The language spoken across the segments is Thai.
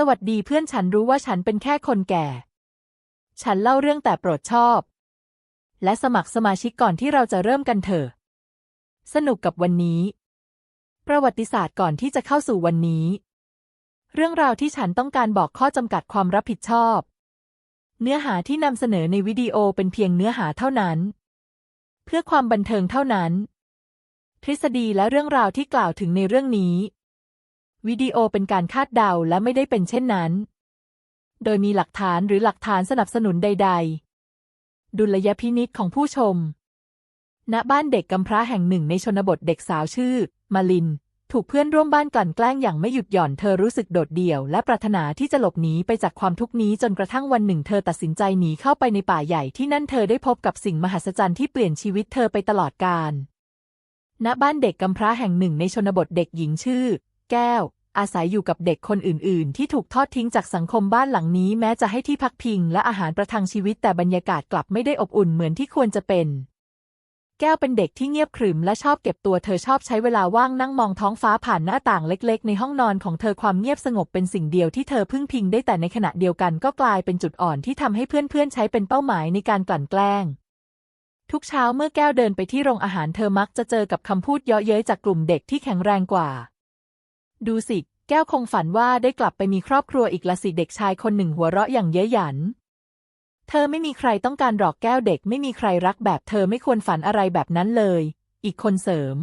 สวัสดีเพื่อนฉันรู้ว่าฉันเป็นแค่คนแก่ ฉันเล่าเรื่องแต่โปรดชอบ และสมัครสมาชิกก่อนที่เราจะเริ่มกันเถอะ สนุกกับวันนี้ ประวัติศาสตร์ก่อนที่จะเข้าสู่วันนี้ เรื่องราวที่ฉันต้องการบอกข้อจำกัดความรับผิดชอบ เนื้อหาที่นำเสนอในวิดีโอเป็นเพียงเนื้อหาเท่านั้น เพื่อความบันเทิงเท่านั้น ทฤษฎีและเรื่องราวที่กล่าวถึงในเรื่องนี้ วิดีโอเป็นการคาดเดาและไม่ได้เป็นเช่นนั้น โดยมีหลักฐานหรือหลักฐานสนับสนุนใด ๆ ดุลยพินิษของผู้ชม ณ บ้านเด็กกำพร้าแห่งหนึ่งในชนบทเด็กสาวชื่อ มาลิน ถูกเพื่อนร่วมบ้านกลั่นแกล้งอย่างไม่หยุดหย่อน เธอรู้สึกโดดเดี่ยวและปรารถนาที่จะหลบหนีไปจากความทุกข์นี้จนกระทั่งวันหนึ่ง เธอตัดสินใจหนีเข้าไปในป่าใหญ่ที่นั่นเธอได้พบกับสิ่งมหัศจรรย์ที่เปลี่ยนชีวิตเธอไปตลอดกาล ณ บ้านเด็กกำพร้าแห่งหนึ่งในชนบทเด็กหญิงชื่อแก้ว อาศัยอยู่กับเด็กคนอื่น ๆ ที่ถูกทอดทิ้งจากสังคมบ้านหลังนี้แม้จะให้ที่พักพิงและอาหารประทังชีวิตแต่บรรยากาศกลับไม่ได้อบอุ่นเหมือนที่ควรจะเป็น แก้วเป็นเด็กที่เงียบขรึมและชอบเก็บตัวเธอชอบใช้เวลาว่างนั่งมองท้องฟ้าผ่านหน้าต่างเล็ก ๆ ในห้องนอนของเธอความเงียบสงบเป็นสิ่งเดียวที่เธอพึ่งพิงได้แต่ในขณะเดียวกันก็กลายเป็นจุดอ่อนที่ทำให้เพื่อน ๆ ใช้เป็นเป้าหมายในการกลั่นแกล้งทุกเช้าเมื่อแก้วเดินไปที่โรงอาหารเธอมักจะเจอกับคำพูดเยาะเย้ยจากกลุ่มเด็กที่แข็งแรงกว่า ดูสิ แก้วคงฝันว่าได้กลับไปมีครอบครัวอีกละสิเด็กชายคนหนึ่งหัวเราะอย่างเย้ยหยัน เธอไม่มีใครต้องการหลอกแก้วเด็กไม่มีใครรักแบบเธอไม่ควรฝันอะไรแบบนั้นเลย อีกคนเสริม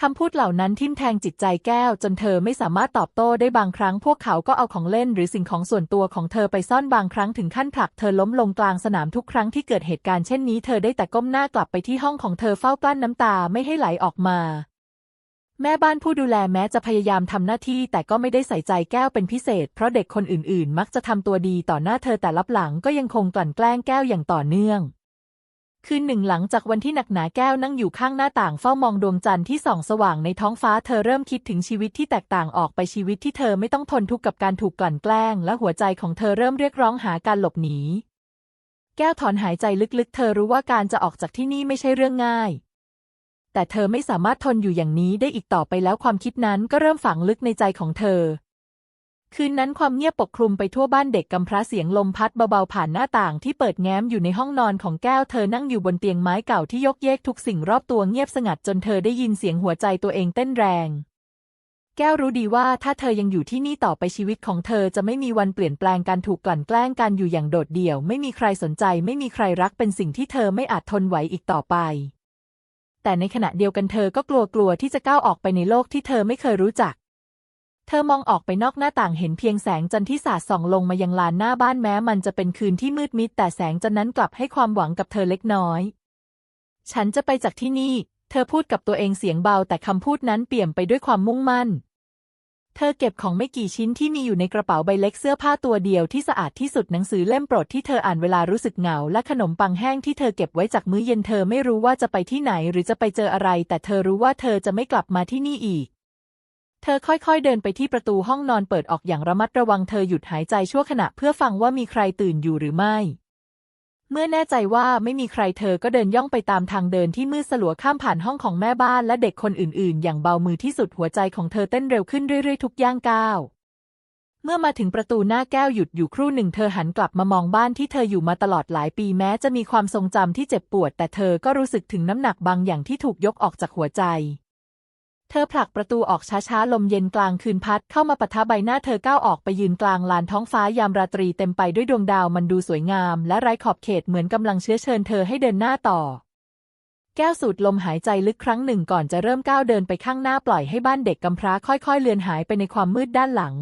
คำพูดเหล่านั้นทิ่มแทงจิตใจแก้วจนเธอไม่สามารถตอบโต้ได้บางครั้งพวกเขาก็เอาของเล่นหรือสิ่งของส่วนตัวของเธอไปซ่อนบางครั้งถึงขั้นผลักเธอล้มลงกลางสนามทุกครั้งที่เกิดเหตุการณ์เช่นนี้เธอได้แต่ก้มหน้ากลับไปที่ห้องของเธอเฝ้ากลั้นน้ำตาไม่ให้ไหลออกมา แม่บ้านผู้ดูแลแม้จะพยายามทำหน้าที่แต่ก็ไม่ได้ใส่ใจแก้วเป็นพิเศษ เพราะเด็กคนอื่นๆ มักจะทำตัวดีต่อหน้าเธอแต่ลับหลังก็ยังคงกลั่นแกล้งแก้วอย่างต่อเนื่อง คืนหนึ่งหลังจากวันที่หนักหนาแก้วนั่งอยู่ข้างหน้าต่างเฝ้ามองดวงจันทร์ที่ส่องสว่างในท้องฟ้าเธอเริ่มคิดถึงชีวิตที่แตกต่างออกไปชีวิตที่เธอไม่ต้องทนทุกข์กับการถูกกลั่นแกล้ง และหัวใจของเธอเริ่มเรียกร้องหาการหลบหนีแก้วถอนหายใจลึกๆ เธอรู้ว่าการจะออกจากที่นี่ไม่ใช่เรื่องง่าย แต่เธอไม่สามารถทนอยู่อย่างนี้ได้อีกต่อไปแล้วความคิดนั้นก็เริ่มฝังลึกในใจของเธอ คืนนั้นความเงียบปกคลุมไปทั่วบ้านเด็กกำพร้าเสียงลมพัดเบาๆผ่านหน้าต่างที่เปิดแง้มอยู่ในห้องนอนของแก้วเธอนั่งอยู่บนเตียงไม้เก่าที่ยกเยกทุกสิ่งรอบตัวเงียบสงัดจนเธอได้ยินเสียงหัวใจตัวเองเต้นแรงแก้วรู้ดีว่าถ้าเธอยังอยู่ที่นี่ต่อไปชีวิตของเธอจะไม่มีวันเปลี่ยนแปลงการถูกกลั่นแกล้งการอยู่อย่างโดดเดี่ยว ไม่มีใครสนใจ ไม่มีใครรักเป็นสิ่งที่เธอไม่อาจทนไหวอีกต่อไป แต่ในขณะเดียวกันเธอก็กลัวกลัวที่จะก้าวออกไปในโลกที่เธอไม่เคยรู้จัก เธอมองออกไปนอกหน้าต่างเห็นเพียงแสงจันทร์ที่สาดส่องลงมายังลานหน้าบ้านแม้มันจะเป็นคืนที่มืดมิด แต่แสงจันทร์นั้นกลับให้ความหวังกับเธอเล็กน้อย ฉันจะไปจากที่นี่ เธอพูดกับตัวเองเสียงเบาแต่คำพูดนั้นเปี่ยมไปด้วยความมุ่งมั่น เธอเก็บของไม่กี่ชิ้นที่มีอยู่ในกระเป๋าใบเล็กเสื้อผ้าตัวเดียวที่สะอาดที่สุดหนังสือเล่มโปรดที่เธออ่านเวลารู้สึกเหงา และขนมปังแห้งที่เธอเก็บไว้จากมื้อเย็นเธอไม่รู้ว่าจะไปที่ไหนหรือจะไปเจออะไร แต่เธอรู้ว่าเธอจะไม่กลับมาที่นี่อีก เธอค่อยๆเดินไปที่ประตูห้องนอนเปิดออกอย่างระมัดระวังเธอหยุดหายใจชั่วขณะเพื่อฟังว่ามีใครตื่นอยู่หรือไม่ เมื่อแน่ใจว่าไม่มีใครเธอก็เดินย่องไปตามทางเดินที่มืดสลัวข้ามผ่านห้องของแม่บ้านและเด็กคนอื่นๆ อย่างเบามือที่สุดหัวใจของเธอเต้นเร็วขึ้นเรื่อยๆ ทุกย่างก้าว เมื่อมาถึงประตูหน้าแก้วหยุดอยู่ครู่หนึ่งเธอหันกลับมามองบ้านที่เธออยู่มาตลอดหลายปีแม้จะมีความทรงจำที่เจ็บปวด แต่เธอก็รู้สึกถึงน้ำหนักบางอย่างที่ถูกยกออกจากหัวใจ เธอผลักประตูออกช้าๆ ลมเย็นกลางคืนพัดเข้ามาปะทะใบหน้าเธอก้าวออกไปยืนกลางลานท้องฟ้ายามราตรีเต็มไปด้วยดวงดาวมันดูสวยงามและไร้ขอบเขตเหมือนกำลังเชื้อเชิญเธอให้เดินหน้าต่อ แก้วสูดลมหายใจลึกครั้งหนึ่งก่อนจะเริ่มก้าวเดินไปข้างหน้าปล่อยให้บ้านเด็กกำพร้าค่อยๆ เลือนหายไปในความมืดด้านหลัง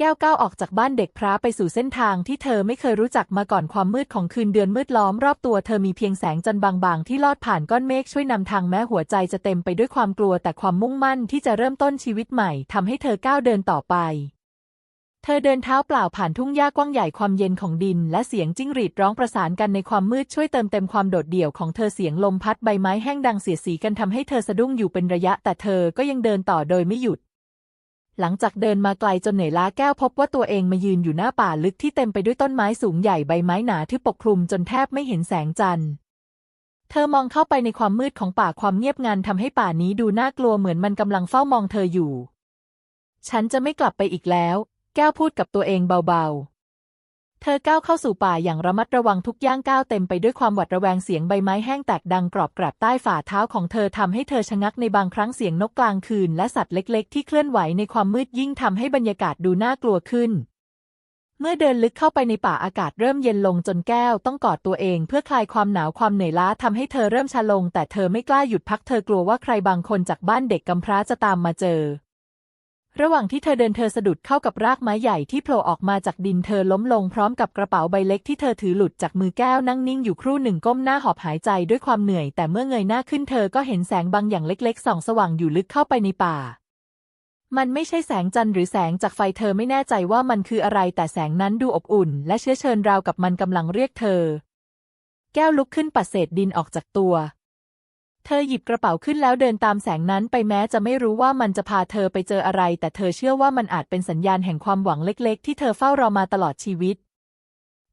แก้วก้าวออกจากบ้านเด็กพระไปสู่เส้นทางที่เธอไม่เคยรู้จักมาก่อนความมืดของคืนเดือนมืดล้อมรอบตัวเธอมีเพียงแสงจันทร์บางๆ ที่ลอดผ่านก้อนเมฆช่วยนำทางแม้หัวใจจะเต็มไปด้วยความกลัวแต่ความมุ่งมั่นที่จะเริ่มต้นชีวิตใหม่ทำให้เธอก้าวเดินต่อไป เธอเดินเท้าเปล่าผ่านทุ่งหญ้ากว้างใหญ่ความเย็นของดิน และเสียงจิ้งหรีดร้องประสานกันในความมืดช่วยเติมเต็มความโดดเดี่ยวของเธอเสียงลมพัดใบไม้แห้งดังเสียสีกันทำให้เธอสะดุ้งอยู่เป็นระยะแต่เธอก็ยังเดินต่อโดยไม่หยุด หลังจากเดินมาไกลจนเหนื่อยล้าแก้วพบว่าตัวเองมายืนอยู่หน้าป่าลึกที่เต็มไปด้วยต้นไม้สูงใหญ่ใบไม้หนาที่ปกคลุมจนแทบไม่เห็นแสงจันทร์ เธอมองเข้าไปในความมืดของป่าความเงียบงันทำให้ป่านี้ดูน่ากลัวเหมือนมันกำลังเฝ้ามองเธออยู่ ฉันจะไม่กลับไปอีกแล้ว แก้วพูดกับตัวเองเบาๆ เธอก้าวเข้าสู่ป่าอย่างระมัดระวังทุกย่างก้าวเต็มไปด้วยความหวาดระแวงเสียงใบไม้แห้งแตกดังกรอบแกรบใต้ฝ่าเท้าของเธอทำให้เธอชะงักในบางครั้งเสียงนกกลางคืนและสัตว์เล็กๆ ที่เคลื่อนไหวในความมืดยิ่งทำให้บรรยากาศดูน่ากลัวขึ้น เมื่อเดินลึกเข้าไปในป่าอากาศเริ่มเย็นลงจนแก้วต้องกอดตัวเองเพื่อคลายความหนาวความเหนื่อยล้าทำให้เธอเริ่มชาลง แต่เธอไม่กล้าหยุดพักเธอกลัวว่าใครบางคนจากบ้านเด็กกำพร้าจะตามมาเจอ ระหว่างที่เธอเดินเธอสะดุดเข้ากับรากไม้ใหญ่ที่โผล่ออกมาจากดินเธอล้มลงพร้อมกับกระเป๋าใบเล็กที่เธอถือหลุดจากมือแก้วนั่งนิ่งอยู่ครู่หนึ่งก้มหน้าหอบหายใจด้วยความเหนื่อย แต่เมื่อเงยหน้าขึ้นเธอก็เห็นแสงบางอย่างเล็กๆส่องสว่างอยู่ลึกเข้าไปในป่า มันไม่ใช่แสงจันทร์หรือแสงจากไฟเธอไม่แน่ใจว่ามันคืออะไรแต่แสงนั้นดูอบอุ่น และเชื้อเชิญราวกับมันกำลังเรียกเธอ แก้วลุกขึ้นปัดเศษดินออกจากตัว เธอหยิบกระเป๋าขึ้นแล้วเดินตามแสงนั้นไปแม้จะไม่รู้ว่ามันจะพาเธอไปเจออะไร แต่เธอเชื่อว่ามันอาจเป็นสัญญาณแห่งความหวังเล็กๆ ที่เธอเฝ้ารอมาตลอดชีวิต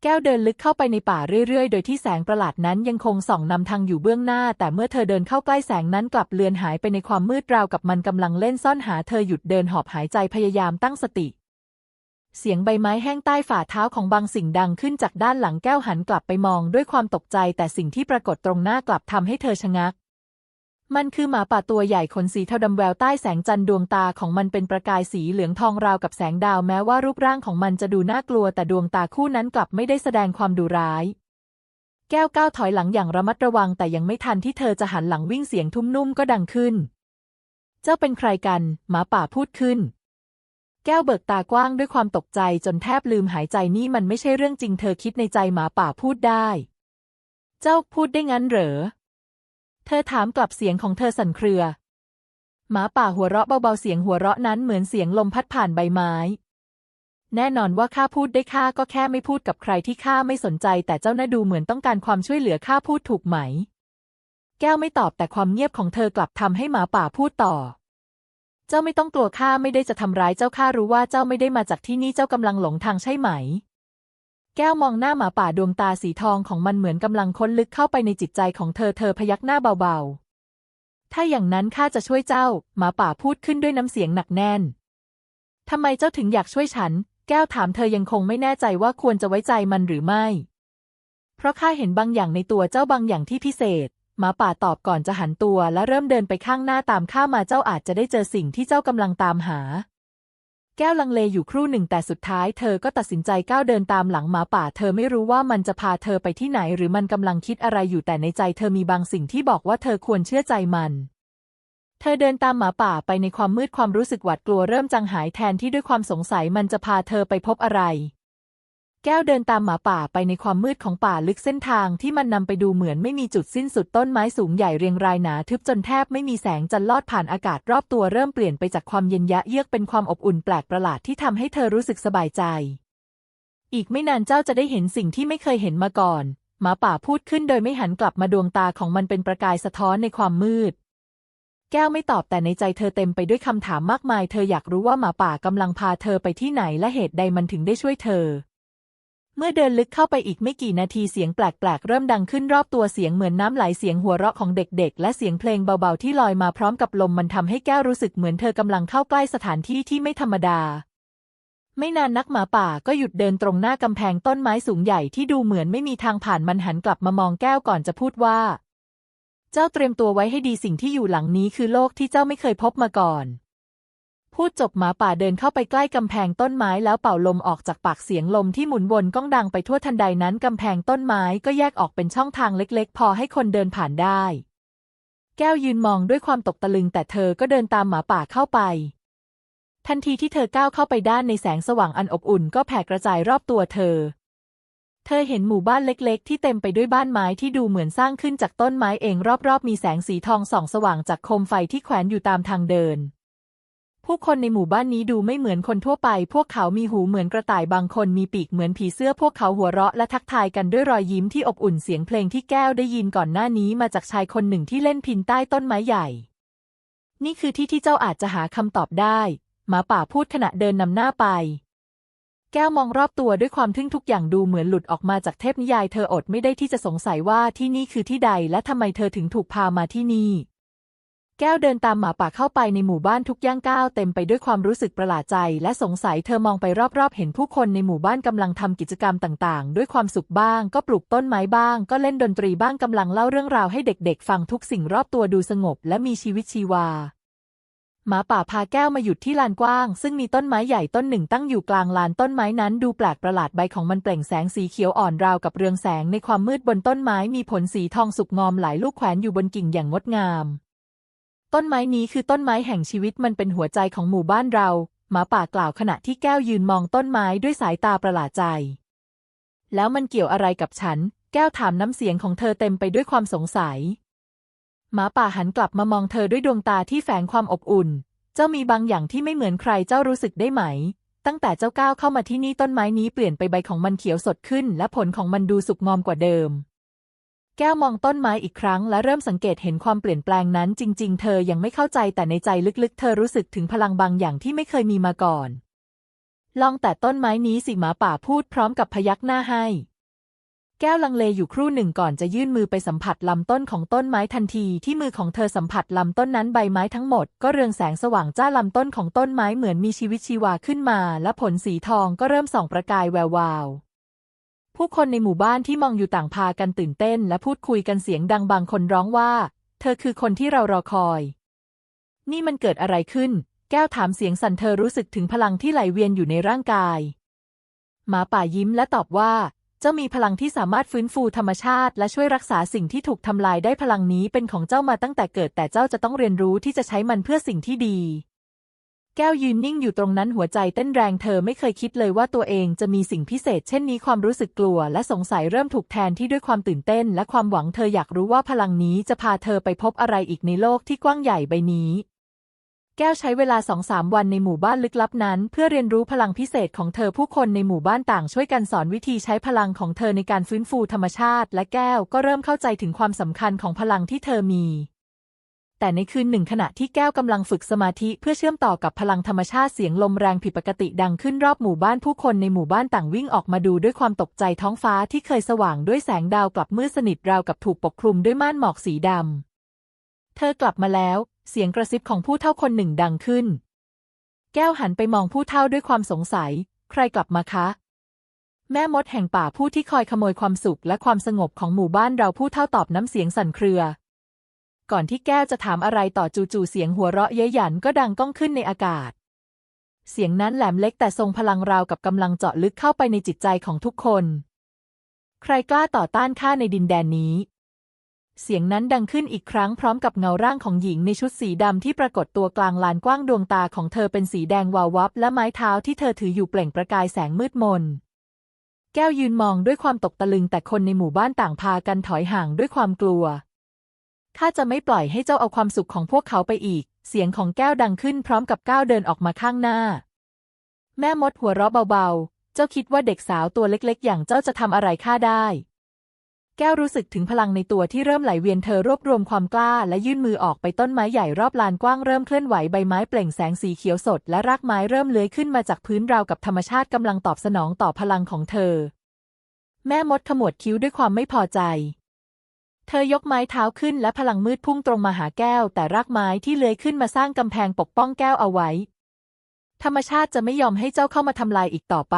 แก้วเดินลึกเข้าไปในป่าเรื่อยๆ โดยที่แสงประหลาดนั้นยังคงส่องนำทางอยู่เบื้องหน้า แต่เมื่อเธอเดินเข้าใกล้แสงนั้นกลับเลือนหายไปในความมืดราวกับมันกำลังเล่นซ่อนหาเธอหยุดเดินหอบหายใจพยายามตั้งสติ เสียงใบไม้แห้งใต้ฝ่าเท้าของบางสิ่งดังขึ้นจากด้านหลังแก้วหันกลับไปมองด้วยความตกใจ แต่สิ่งที่ปรากฏตรงหน้ากลับทำให้เธอชะงัก มันคือหมาป่าตัวใหญ่ขนสีเทาดำแววใต้แสงจันทร์ดวงตาของมันเป็นประกายสีเหลืองทองราวกับแสงดาวแม้ว่ารูปร่างของมันจะดูน่ากลัวแต่ดวงตาคู่นั้นกลับไม่ได้แสดงความดุร้าย แก้วก้าวถอยหลังอย่างระมัดระวังแต่ยังไม่ทันที่เธอจะหันหลังวิ่งเสียงทุ่มนุ่มก็ดังขึ้น เจ้าเป็นใครกัน หมาป่าพูดขึ้น แก้วเบิกตากว้างด้วยความตกใจจนแทบลืมหายใจนี่มันไม่ใช่เรื่องจริงเธอคิดในใจหมาป่าพูดได้ เจ้าพูดได้งั้นเหรอ เธอถามกลับเสียงของเธอสั่นเครือ หมาป่าหัวเราะเบาๆเสียงหัวเราะนั้นเหมือนเสียงลมพัดผ่านใบไม้ แน่นอนว่าข้าพูดได้ข้าก็แค่ไม่พูดกับใครที่ข้าไม่สนใจ แต่เจ้าน่าดูเหมือนต้องการความช่วยเหลือข้าพูดถูกไหม แก้วไม่ตอบแต่ความเงียบของเธอกลับทำให้หมาป่าพูดต่อ เจ้าไม่ต้องกลัวข้าไม่ได้จะทำร้ายเจ้าข้ารู้ว่าเจ้าไม่ได้มาจากที่นี่เจ้ากำลังหลงทางใช่ไหม แก้วมองหน้าหมาป่าดวงตาสีทองของมันเหมือนกำลังค้นลึกเข้าไปในจิตใจของเธอเธอพยักหน้าเบาๆ ถ้าอย่างนั้นข้าจะช่วยเจ้า หมาป่าพูดขึ้นด้วยน้ำเสียงหนักแน่น ทำไมเจ้าถึงอยากช่วยฉัน แก้วถามเธอยังคงไม่แน่ใจว่าควรจะไว้ใจมันหรือไม่ เพราะข้าเห็นบางอย่างในตัวเจ้าบางอย่างที่พิเศษ หมาป่าตอบก่อนจะหันตัวและเริ่มเดินไปข้างหน้าตามข้ามาเจ้าอาจจะได้เจอสิ่งที่เจ้ากำลังตามหา แก้วลังเลอยู่ครู่หนึ่งแต่สุดท้ายเธอก็ตัดสินใจก้าวเดินตามหลังหมาป่า เธอไม่รู้ว่ามันจะพาเธอไปที่ไหน หรือมันกำลังคิดอะไรอยู่แต่ในใจเธอมีบางสิ่งที่บอกว่าเธอควรเชื่อใจมัน เธอเดินตามหมาป่าไปในความมืดความรู้สึกหวาดกลัวเริ่มจางหายแทนที่ด้วยความสงสัยมันจะพาเธอไปพบอะไร แก้วเดินตามหมาป่าไปในความมืดของป่าลึกเส้นทางที่มันนำไปดูเหมือนไม่มีจุดสิ้นสุดต้นไม้สูงใหญ่เรียงรายหนาทึบจนแทบไม่มีแสงจันลอดผ่านอากาศรอบตัวเริ่มเปลี่ยนไปจากความเย็นยะเยือกเป็นความอบอุ่นแปลกประหลาดที่ทำให้เธอรู้สึกสบายใจ อีกไม่นานเจ้าจะได้เห็นสิ่งที่ไม่เคยเห็นมาก่อน หมาป่าพูดขึ้นโดยไม่หันกลับมาดวงตาของมันเป็นประกายสะท้อนในความมืด แก้วไม่ตอบแต่ในใจเธอเต็มไปด้วยคำถามมากมาย เธออยากรู้ว่าหมาป่ากำลังพาเธอไปที่ไหนและเหตุใดมันถึงได้ช่วยเธอ เมื่อเดินลึกเข้าไปอีกไม่กี่นาทีเสียงแปลกๆ เริ่มดังขึ้นรอบตัวเสียงเหมือนน้ำไหลเสียงหัวเราะของเด็กๆ และเสียงเพลงเบาๆที่ลอยมาพร้อมกับลมมันทำให้แก้วรู้สึกเหมือนเธอกำลังเข้าใกล้สถานที่ที่ไม่ธรรมดา ไม่นานนักหมาป่าก็หยุดเดินตรงหน้ากำแพงต้นไม้สูงใหญ่ที่ดูเหมือนไม่มีทางผ่านมันหันกลับมามองแก้วก่อนจะพูดว่า เจ้าเตรียมตัวไว้ให้ดีสิ่งที่อยู่หลังนี้คือโลกที่เจ้าไม่เคยพบมาก่อน พูดจบหมาป่าเดินเข้าไปใกล้กำแพงต้นไม้แล้วเป่าลมออกจากปากเสียงลมที่หมุนวนก้องดังไปทั่วทันใดนั้นกำแพงต้นไม้ก็แยกออกเป็นช่องทางเล็กๆ พอให้คนเดินผ่านได้ แก้วยืนมองด้วยความตกตะลึงแต่เธอก็เดินตามหมาป่าเข้าไป ทันทีที่เธอก้าวเข้าไปด้านในแสงสว่างอันอบอุ่นก็แผ่กระจายรอบตัวเธอ เธอเห็นหมู่บ้านเล็กๆ ที่เต็มไปด้วยบ้านไม้ที่ดูเหมือนสร้างขึ้นจากต้นไม้เองรอบๆ มีแสงสีทองส่องสว่างจากโคมไฟที่แขวนอยู่ตามทางเดิน ผู้คนในหมู่บ้านนี้ดูไม่เหมือนคนทั่วไป พวกเขามีหูเหมือนกระต่ายบางคนมีปีกเหมือนผีเสื้อ พวกเขาหัวเราะและทักทายกันด้วยรอยยิ้มที่อบอุ่นเสียงเพลงที่แก้วได้ยินก่อนหน้านี้มาจากชายคนหนึ่งที่เล่นพินใต้ต้นไม้ใหญ่ นี่คือที่ที่เจ้าอาจจะหาคำตอบได้หมาป่าพูดขณะเดินนำหน้าไป แก้วมองรอบตัวด้วยความทึ่งทุกอย่างดูเหมือนหลุดออกมาจากเทพนิยายเธออดไม่ได้ที่จะสงสัยว่าที่นี่คือที่ใดและทำไมเธอถึงถูกพามาที่นี่ แก้วเดินตามหมาป่าเข้าไปในหมู่บ้านทุกย่างก้าวเต็มไปด้วยความรู้สึกประหลาดใจและสงสัยเธอมองไปรอบๆ เห็นผู้คนในหมู่บ้านกำลังทำกิจกรรมต่างๆ ด้วยความสุขบ้าง ก็ปลูกต้นไม้บ้าง ก็เล่นดนตรีบ้างกำลังเล่าเรื่องราวให้เด็กๆ ฟังทุกสิ่งรอบตัวดูสงบและมีชีวิตชีวา หมาป่าพาแก้วมาหยุดที่ลานกว้าง ซึ่งมีต้นไม้ใหญ่ต้นหนึ่งตั้งอยู่กลางลานต้นไม้นั้นดูแปลกประหลาดใบของมันเปล่งแสงสีเขียวอ่อนราวกับเรืองแสงในความมืดบนต้นไม้มีผลสีทองสุกงอมหลายลูกแขวนอยู่บนกิ่งอย่างงดงาม ต้นไม้นี้คือต้นไม้แห่งชีวิตมันเป็นหัวใจของหมู่บ้านเรา หมาป่ากล่าวขณะที่แก้วยืนมองต้นไม้ด้วยสายตาประหลาดใจ แล้วมันเกี่ยวอะไรกับฉัน แก้วถามน้ำเสียงของเธอเต็มไปด้วยความสงสัย หมาป่าหันกลับมามองเธอด้วยดวงตาที่แฝงความอบอุ่น เจ้ามีบางอย่างที่ไม่เหมือนใครเจ้ารู้สึกได้ไหม ตั้งแต่เจ้าก้าวเข้ามาที่นี่ต้นไม้นี้เปลี่ยนไปใบของมันเขียวสดขึ้น และผลของมันดูสุกงอมกว่าเดิม แก้วมองต้นไม้อีกครั้งและเริ่มสังเกตเห็นความเปลี่ยนแปลงนั้น จริง ๆ เธอยังไม่เข้าใจแต่ในใจลึกๆ เธอรู้สึกถึงพลังบางอย่างที่ไม่เคยมีมาก่อน ลองแต่ต้นไม้นี้สิหมาป่าพูดพร้อมกับพยักหน้าให้ แก้วลังเลอยู่ครู่หนึ่งก่อนจะยื่นมือไปสัมผัสลำต้นของต้นไม้ทันทีที่มือของเธอสัมผัสลำต้นนั้นใบไม้ทั้งหมด ก็เรืองแสงสว่างจ้าลำต้นของต้นไม้เหมือนมีชีวิตชีวาขึ้นมา และผลสีทองก็เริ่มส่องประกายแวววาว ผู้คนในหมู่บ้านที่มองอยู่ต่างพากันตื่นเต้น และพูดคุยกันเสียงดังบางคนร้องว่า เธอคือคนที่เรารอคอย นี่มันเกิดอะไรขึ้น แก้วถามเสียงสั่นเธอรู้สึกถึงพลังที่ไหลเวียนอยู่ในร่างกาย หมาป่ายิ้มและตอบว่า เจ้ามีพลังที่สามารถฟื้นฟูธรรมชาติ และช่วยรักษาสิ่งที่ถูกทำลายได้พลังนี้เป็นของเจ้ามาตั้งแต่เกิดแต่เจ้าจะต้องเรียนรู้ที่จะใช้มันเพื่อสิ่งที่ดี แก้วยืนนิ่งอยู่ตรงนั้นหัวใจเต้นแรงเธอไม่เคยคิดเลยว่าตัวเองจะมีสิ่งพิเศษเช่นนี้ความรู้สึกกลัวและสงสัยเริ่มถูกแทนที่ด้วยความตื่นเต้นและความหวังเธออยากรู้ว่าพลังนี้จะพาเธอไปพบอะไรอีกในโลกที่กว้างใหญ่ใบนี้ แก้วใช้เวลาสองสามวันในหมู่บ้านลึกลับนั้น เพื่อเรียนรู้พลังพิเศษของเธอผู้คนในหมู่บ้านต่างช่วยกันสอนวิธีใช้พลังของเธอในการฟื้นฟูธรรมชาติ และแก้วก็เริ่มเข้าใจถึงความสำคัญของพลังที่เธอมี แต่ในคืนหนึ่งขณะที่แก้วกำลังฝึกสมาธิเพื่อเชื่อมต่อกับพลังธรรมชาติเสียงลมแรงผิดปกติดังขึ้นรอบหมู่บ้านผู้คนในหมู่บ้านต่างวิ่งออกมาดูด้วยความตกใจท้องฟ้าที่เคยสว่างด้วยแสงดาวกลับมืดสนิทราวกับถูกปกคลุมด้วยม่านหมอกสีดำ เธอกลับมาแล้ว เสียงกระซิบของผู้เฒ่าคนหนึ่งดังขึ้น แก้วหันไปมองผู้เฒ่าด้วยความสงสัย ใครกลับมาคะแม่มดแห่งป่าผู้ที่คอยขโมยความสุขและความสงบของหมู่บ้านเราผู้เฒ่าตอบน้ำเสียงสั่นเครือ ก่อนที่แก้วจะถามอะไรต่อจู่ๆเสียงหัวเราะเย้ยหยันก็ดังก้องขึ้นในอากาศ เสียงนั้นแหลมเล็กแต่ทรงพลังราวกับกำลังเจาะลึกเข้าไปในจิตใจของทุกคน ใครกล้าต่อต้านข้าในดินแดนนี้ เสียงนั้นดังขึ้นอีกครั้งพร้อมกับเงาร่างของหญิงในชุดสีดำที่ปรากฏตัวกลางลานกว้างดวงตาของเธอเป็นสีแดงวาววับ และไม้เท้าที่เธอถืออยู่เปล่งประกายแสงมืดมนแก้วยืนมองด้วยความตกตะลึงแต่คนในหมู่บ้านต่างพากันถอยห่างด้วยความกลัว ข้าจะไม่ปล่อยให้เจ้าเอาความสุขของพวกเขาไปอีก เสียงของแก้วดังขึ้นพร้อมกับก้าวเดินออกมาข้างหน้า แม่มดหัวเราะเบาๆ เจ้าคิดว่าเด็กสาวตัวเล็กๆ อย่างเจ้าจะทำอะไรข้าได้ แก้วรู้สึกถึงพลังในตัวที่เริ่มไหลเวียนเธอรวบรวมความกล้า และยื่นมือออกไปต้นไม้ใหญ่รอบลานกว้างเริ่มเคลื่อนไหวใบไม้เปล่งแสงสีเขียวสด และรากไม้เริ่มเลื้อยขึ้นมาจากพื้นราวกับธรรมชาติกำลังตอบสนองต่อพลังของเธอ แม่มดขมวดคิ้วด้วยความไม่พอใจ เธอยกไม้เท้าขึ้นและพลังมืดพุ่งตรงมาหาแก้ว แต่รากไม้ที่เลื้อยขึ้นมาสร้างกำแพงปกป้องแก้วเอาไว้ ธรรมชาติจะไม่ยอมให้เจ้าเข้ามาทำลายอีกต่อไป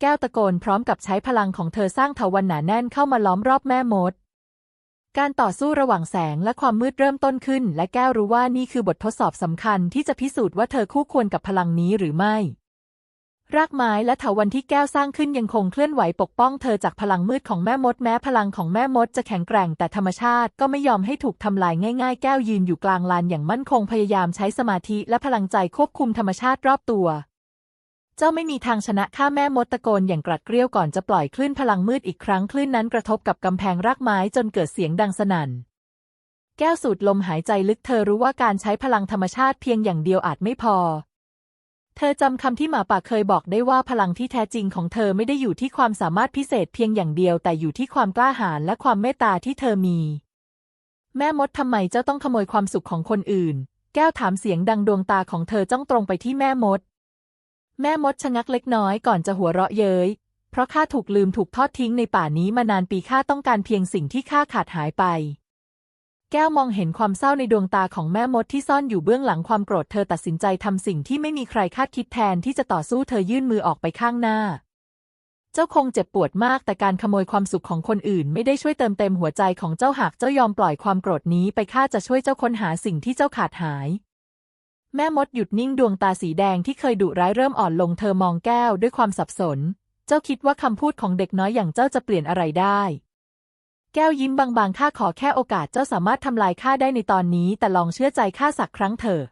แก้วตะโกนพร้อมกับใช้พลังของเธอสร้างเถาวันหนาแน่นเข้ามาล้อมรอบแม่มด การต่อสู้ระหว่างแสงและความมืดเริ่มต้นขึ้น และแก้วรู้ว่านี่คือบททดสอบสำคัญที่จะพิสูจน์ว่าเธอคู่ควรกับพลังนี้หรือไม่ รากไม้และเถาวันที่แก้วสร้างขึ้นยังคงเคลื่อนไหวปกป้องเธอจากพลังมืดของแม่มดแม้พลังของแม่มดจะแข็งแกร่งแต่ธรรมชาติก็ไม่ยอมให้ถูกทำลายง่ายๆ แก้วยืนอยู่กลางลานอย่างมั่นคงพยายามใช้สมาธิและพลังใจควบคุมธรรมชาติรอบตัว เจ้าไม่มีทางชนะข้าแม่มดตะโกนอย่างกรัดเกรี้ยวก่อนจะปล่อยคลื่นพลังมืดอีกครั้งคลื่นนั้นกระทบกับกำแพงรากไม้จนเกิดเสียงดังสนั่นแก้วสูดลมหายใจลึกเธอรู้ว่าการใช้พลังธรรมชาติเพียงอย่างเดียวอาจไม่พอ เธอจำคำที่หมาป่าเคยบอกได้ว่าพลังที่แท้จริงของเธอไม่ได้อยู่ที่ความสามารถพิเศษเพียงอย่างเดียว แต่อยู่ที่ความกล้าหาญและความเมตตาที่เธอมี แม่มดทำไมเจ้าต้องขโมยความสุขของคนอื่น แก้วถามเสียงดังดวงตาของเธอจ้องตรงไปที่แม่มด แม่มดชะงักเล็กน้อยก่อนจะหัวเราะเย้ย เพราะข้าถูกลืมถูกทอดทิ้งในป่านี้มานานปีข้าต้องการเพียงสิ่งที่ข้าขาดหายไป แก้วมองเห็นความเศร้าในดวงตาของแม่มดที่ซ่อนอยู่เบื้องหลังความโกรธเธอตัดสินใจทำสิ่งที่ไม่มีใครคาดคิดแทนที่จะต่อสู้เธอยื่นมือออกไปข้างหน้า เจ้าคงเจ็บปวดมากแต่การขโมยความสุขของคนอื่น ไม่ได้ช่วยเติมเต็มหัวใจของเจ้าหากเจ้ายอมปล่อยความโกรธนี้ไปข้าจะช่วยเจ้าค้นหาสิ่งที่เจ้าขาดหาย แม่มดหยุดนิ่งดวงตาสีแดงที่เคยดุร้ายเริ่มอ่อนลงเธอมองแก้วด้วยความสับสน เจ้าคิดว่าคำพูดของเด็กน้อยอย่างเจ้าจะเปลี่ยนอะไรได้ แก้วยิ้มบางๆ ข้าขอแค่โอกาสเจ้าสามารถทำลายข้าได้ในตอนนี้ แต่ลองเชื่อใจข้าสักครั้งเถอะ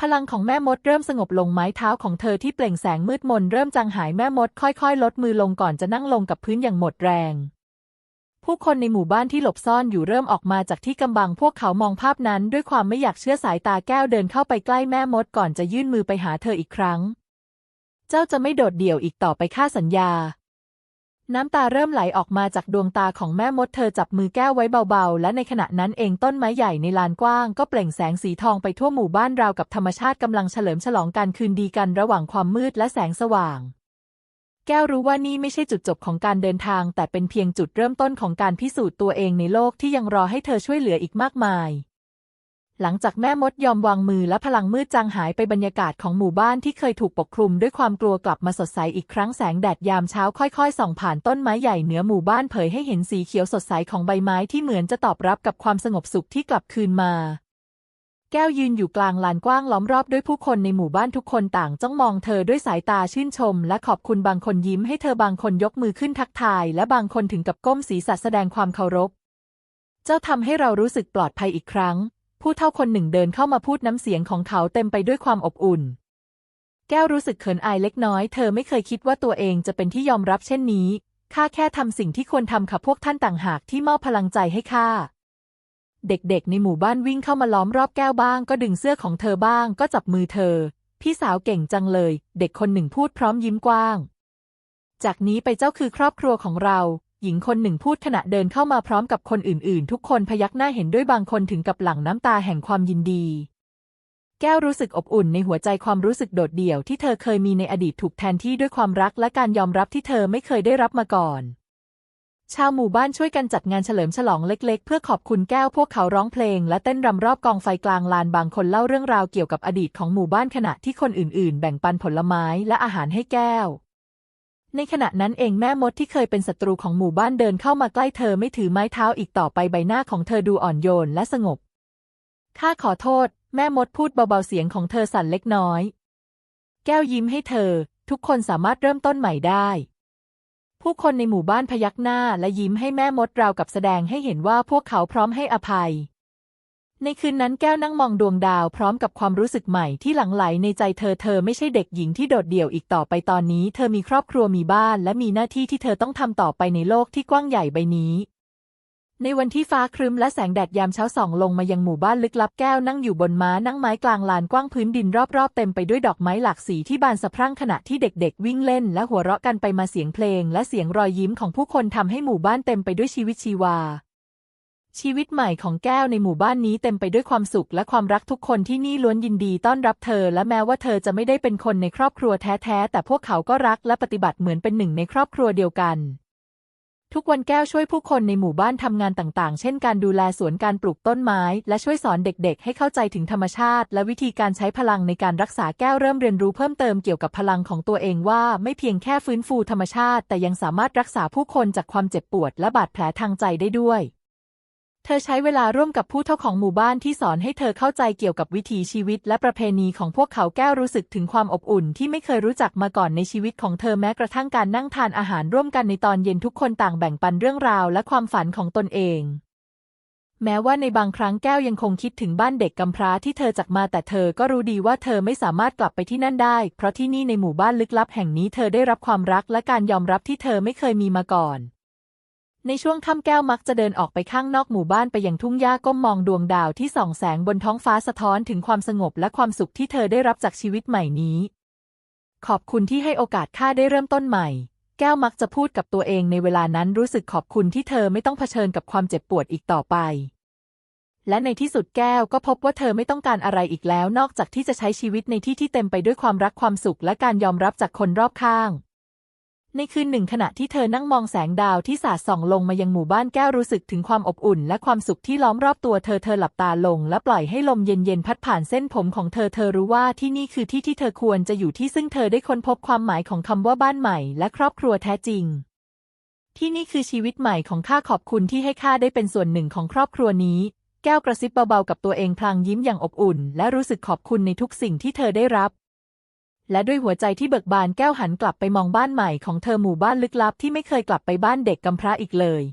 พลังของแม่มดเริ่มสงบลงไม้เท้าของเธอที่เปล่งแสงมืดมนเริ่มจางหายแม่มดค่อยๆ ลดมือลงก่อนจะนั่งลงกับพื้นอย่างหมดแรง ผู้คนในหมู่บ้านที่หลบซ่อนอยู่เริ่มออกมาจากที่กำบังพวกเขามองภาพนั้นด้วยความไม่อยากเชื่อสายตาแก้วเดินเข้าไปใกล้แม่มดก่อนจะยื่นมือไปหาเธออีกครั้ง เจ้าจะไม่โดดเดี่ยวอีกต่อไปข้าสัญญา น้ำตาเริ่มไหลออกมาจากดวงตาของแม่มดเธอจับมือแก้วไว้เบาๆ และในขณะนั้นเองต้นไม้ใหญ่ในลานกว้าง ก็เปล่งแสงสีทองไปทั่วหมู่บ้านราวกับธรรมชาติกำลังเฉลิมฉลองการคืนดีกันระหว่างความมืดและแสงสว่าง แก้วรู้ว่านี่ไม่ใช่จุดจบของการเดินทาง แต่เป็นเพียงจุดเริ่มต้นของการพิสูจน์ตัวเองในโลกที่ยังรอให้เธอช่วยเหลืออีกมากมาย หลังจากแม่มดยอมวางมือและพลังมืดจางหายไปบรรยากาศของหมู่บ้านที่เคยถูกปกคลุมด้วยความกลัวกลับมาสดใสอีกครั้งแสงแดดยามเช้าค่อยๆ ส่องผ่านต้นไม้ใหญ่เหนือหมู่บ้านเผยให้เห็นสีเขียวสดใสของใบไม้ที่เหมือนจะตอบรับกับความสงบสุขที่กลับคืนมา แก้วยืนอยู่กลางลานกว้างล้อมรอบด้วยผู้คนในหมู่บ้านทุกคนต่างจ้องมองเธอด้วยสายตาชื่นชม และขอบคุณบางคนยิ้มให้เธอบางคนยกมือขึ้นทักทาย และบางคนถึงกับก้มศีรษะแสดงความเคารพ เจ้าทำให้เรารู้สึกปลอดภัยอีกครั้ง ผู้เท่าคนหนึ่งเดินเข้ามาพูดน้ำเสียงของเขาเต็มไปด้วยความอบอุ่น แก้วรู้สึกเขินอายเล็กน้อย เธอไม่เคยคิดว่าตัวเองจะเป็นที่ยอมรับเช่นนี้ ข้าแค่ทำสิ่งที่ควรทำค่ะพวกท่านต่างหากที่มอบพลังใจให้ข้า เด็กๆ ในหมู่บ้านวิ่งเข้ามาล้อมรอบแก้วบ้าง ก็ดึงเสื้อของเธอบ้าง ก็จับมือเธอ พี่สาวเก่งจังเลย เด็กคนหนึ่งพูดพร้อมยิ้มกว้าง จากนี้ไปเจ้าคือครอบครัวของเรา หญิงคนหนึ่งพูดขณะเดินเข้ามาพร้อมกับคนอื่นๆ ทุกคนพยักหน้าเห็นด้วยบางคนถึงกับหลั่งน้ำตาแห่งความยินดี แก้วรู้สึกอบอุ่นในหัวใจความรู้สึกโดดเดี่ยวที่เธอเคยมีในอดีตถูกแทนที่ด้วยความรักและการยอมรับที่เธอไม่เคยได้รับมาก่อน ชาวหมู่บ้านช่วยกันจัดงานเฉลิมฉลองเล็กๆ เพื่อขอบคุณแก้วพวกเขาร้องเพลง และเต้นรำรอบกองไฟกลางลานบางคนเล่าเรื่องราวเกี่ยวกับอดีตของหมู่บ้านขณะที่คนอื่นๆ แบ่งปันผลไม้และอาหารให้แก้ว ในขณะนั้นเองแม่มดที่เคยเป็นศัตรูของหมู่บ้านเดินเข้ามาใกล้เธอไม่ถือไม้เท้าอีกต่อไปใบหน้าของเธอดูอ่อนโยนและสงบ ข้าขอโทษ แม่มดพูดเบาๆเสียงของเธอสั่นเล็กน้อย แก้วยิ้มให้เธอ ทุกคนสามารถเริ่มต้นใหม่ได้ ผู้คนในหมู่บ้านพยักหน้าและยิ้มให้แม่มดราวกับแสดงให้เห็นว่าพวกเขาพร้อมให้อภัย ในคืนนั้นแก้วนั่งมองดวงดาวพร้อมกับความรู้สึกใหม่ที่หลั่งไหลในใจเธอเธอไม่ใช่เด็กหญิงที่โดดเดี่ยวอีกต่อไปตอนนี้ เธอมีครอบครัวมีบ้าน และมีหน้าที่ที่เธอต้องทำต่อไปในโลกที่กว้างใหญ่ใบนี้ในวันที่ฟ้าครึ้มและแสงแดดยามเช้าส่องลงมายังหมู่บ้านลึกลับแก้วนั่งอยู่บนม้านั่งไม้กลางลานกว้างพื้นดินรอบๆเต็มไปด้วยดอกไม้หลากสีที่บานสะพรั่งขณะที่เด็กๆ วิ่งเล่นและหัวเราะกันไปมาเสียงเพลง และเสียงรอยยิ้มของผู้คนทำให้หมู่บ้านเต็มไปด้วยชีวิตชีวา ชีวิตใหม่ของแก้วในหมู่บ้านนี้เต็มไปด้วยความสุขและความรักทุกคนที่นี่ล้วนยินดีต้อนรับเธอ และแม้ว่าเธอจะไม่ได้เป็นคนในครอบครัวแท้ๆ แต่พวกเขาก็รักและปฏิบัติเหมือนเป็นหนึ่งในครอบครัวเดียวกัน ทุกวันแก้วช่วยผู้คนในหมู่บ้านทำงานต่างๆ เช่นการดูแลสวนการปลูกต้นไม้ และช่วยสอนเด็กๆ ให้เข้าใจถึงธรรมชาติ และวิธีการใช้พลังในการรักษาแก้วเริ่มเรียนรู้เพิ่มเติมเกี่ยวกับพลังของตัวเองว่าไม่เพียงแค่ฟื้นฟูธรรมชาติ แต่ยังสามารถรักษาผู้คนจากความเจ็บปวด และบาดแผลทางใจได้ด้วย เธอใช้เวลาร่วมกับผู้เฒ่าของหมู่บ้านที่สอนให้เธอเข้าใจเกี่ยวกับวิถีชีวิตและประเพณีของพวกเขาแก้วรู้สึกถึงความอบอุ่นที่ไม่เคยรู้จักมาก่อนในชีวิตของเธอแม้กระทั่งการนั่งทานอาหารร่วมกันในตอนเย็นทุกคนต่างแบ่งปันเรื่องราวและความฝันของตนเองแม้ว่าในบางครั้งแก้วยังคงคิดถึงบ้านเด็กกำพร้าที่เธอจากมาแต่เธอก็รู้ดีว่าเธอไม่สามารถกลับไปที่นั่นได้ เพราะที่นี่ในหมู่บ้านลึกลับแห่งนี้เธอได้รับความรักและการยอมรับที่เธอไม่เคยมีมาก่อน ในช่วงค่ำแก้วมักจะเดินออกไปข้างนอกหมู่บ้านไปยังทุ่งหญ้าก้มมองดวงดาวที่ส่องแสงบนท้องฟ้าสะท้อนถึงความสงบและความสุขที่เธอได้รับจากชีวิตใหม่นี้ ขอบคุณที่ให้โอกาสข้าได้เริ่มต้นใหม่ แก้วมักจะพูดกับตัวเองในเวลานั้นรู้สึกขอบคุณที่เธอไม่ต้องเผชิญกับความเจ็บปวดอีกต่อไป และในที่สุดแก้วก็พบว่าเธอไม่ต้องการอะไรอีกแล้ว นอกจากที่จะใช้ชีวิตในที่ที่เต็มไปด้วยความรักความสุขและการยอมรับจากคนรอบข้าง ในคืนหนึ่งขณะที่เธอนั่งมองแสงดาวที่สาดส่องลงมายังหมู่บ้านแก้วรู้สึกถึงความอบอุ่น และความสุขที่ล้อมรอบตัวเธอเธอหลับตาลง และปล่อยให้ลมเย็นๆพัดผ่านเส้นผมของเธอเธอรู้ว่าที่นี่คือที่ที่เธอควรจะอยู่ที่ซึ่งเธอได้ค้นพบความหมายของคำว่าบ้านใหม่ และครอบครัวแท้จริง ที่นี่คือชีวิตใหม่ของข้าขอบคุณที่ให้ข้าได้เป็นส่วนหนึ่งของครอบครัวนี้ แก้วกระซิบเบาๆกับตัวเองพลางยิ้มอย่างอบอุ่น และรู้สึกขอบคุณในทุกสิ่งที่เธอได้รับ และด้วยหัวใจที่เบิกบานแก้วหันกลับไปมองบ้านใหม่ของเธอหมู่บ้านลึกลับที่ไม่เคยกลับไปบ้านเด็กกำพร้าอีกเลย